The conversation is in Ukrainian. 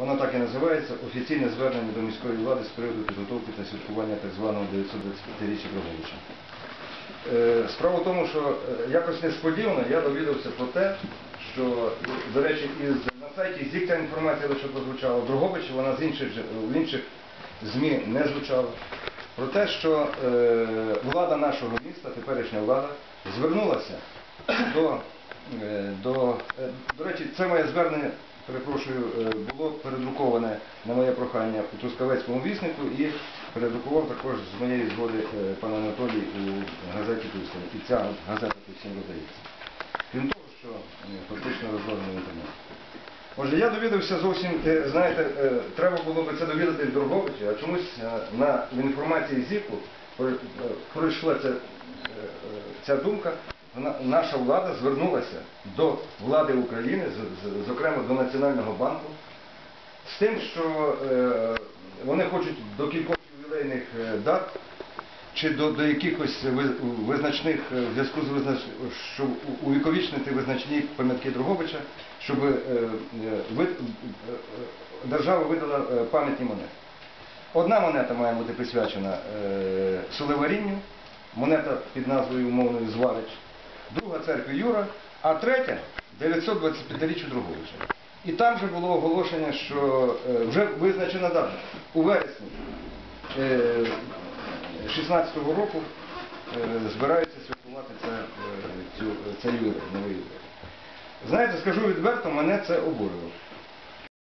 Воно так і називається офіційне звернення до міської влади з приводу підготовки та святкування так званого 925-річчя Дроговича. Е, Справа в тому, що е, якось несподівано я довідався про те, що, до речі, із, на сайті ЗІК інформація лише прозвучала в Дроговичі, вона з інших, в інших ЗМІ не звучала. Про те, що е, влада нашого міста, теперішня влада, звернулася до, е, до, е, до речі, це моє звернення, перепрошую, е, було передруковане на моє прохання у Трускавецькому віснику і передрукував також з моєї згоди е, пан Анатолій у газеті Тульська. І ця газета тут всім роздається. Крім того, що е, фактично розложено в інтернеті. Отже, я довідався зовсім, знаєте, треба було би це довідати в Дорговичі, а чомусь на інформації е, пройшла ця, ця думка. Наша влада звернулася до влади України, зокрема до Національного банку, з тим, що е, вони хочуть до кількох ювілейних е, дат чи до, до якихось визначних е, в зв'язку з визнач... щоб увіковічнити визначні пам'ятки Друговича, щоб держава видала пам'ятні монети. Одна монета має бути присвячена Соливарінню, монета під назвою умовною Зварич, друга церква Юра, а третя 925-річчю Друговича. І там же було оголошення, що е, вже визначена дата у вересні. Е, 16-го року е, збираються святкувати це, е, цю, це ювілей, новий ювілей. Знаєте, скажу відверто, мене це обурило.